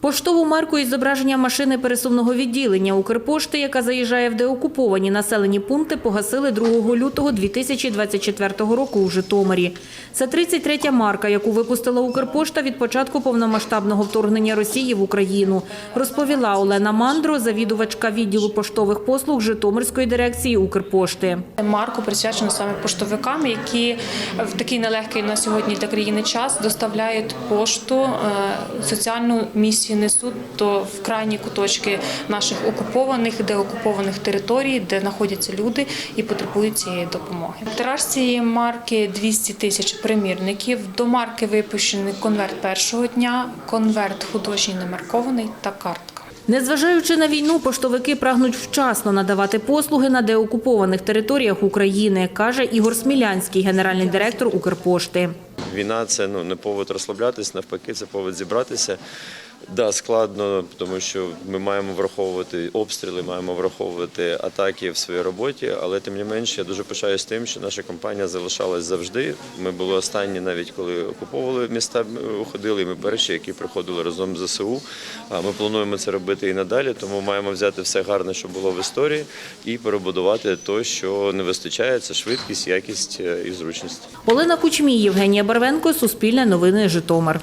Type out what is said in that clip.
Поштову марку із зображенням машини пересувного відділення Укрпошти, яка заїжджає в деокуповані населені пункти, погасили 2 лютого 2024 року у Житомирі. Це 33-я марка, яку випустила Укрпошта від початку повномасштабного вторгнення Росії в Україну, розповіла Олена Мандро, завідувачка відділу поштових послуг Житомирської дирекції Укрпошти. Марку присвячено саме поштовикам, які в такий нелегкий на сьогодні для країни час доставляють пошту, е, соціальну місію несуть до в крайні куточки наших окупованих, деокупованих територій, де знаходяться люди і потребують цієї допомоги. Тираж цієї марки 200 тисяч примірників. До марки випущений конверт першого дня, конверт художній немаркований та картка. Незважаючи на війну, поштовики прагнуть вчасно надавати послуги на деокупованих територіях України, каже Ігор Смілянський, генеральний директор Укрпошти. Війна це ну не повод розслаблятись, навпаки, це повод зібратися. Да, складно, тому що ми маємо враховувати обстріли, маємо враховувати атаки в своїй роботі, але тим не менше я дуже пишаюсь тим, що наша компанія залишалась завжди. Ми були останні, навіть коли окуповували міста, ми ходили. і Ми перші, які приходили разом з ЗСУ. Ми плануємо це робити і надалі, тому маємо взяти все гарне, що було в історії, і перебудувати те, що не вистачає. Це швидкість, якість е, і зручність. Олена Кучмій, Євгенія Барвенко, Суспільне новини Житомир.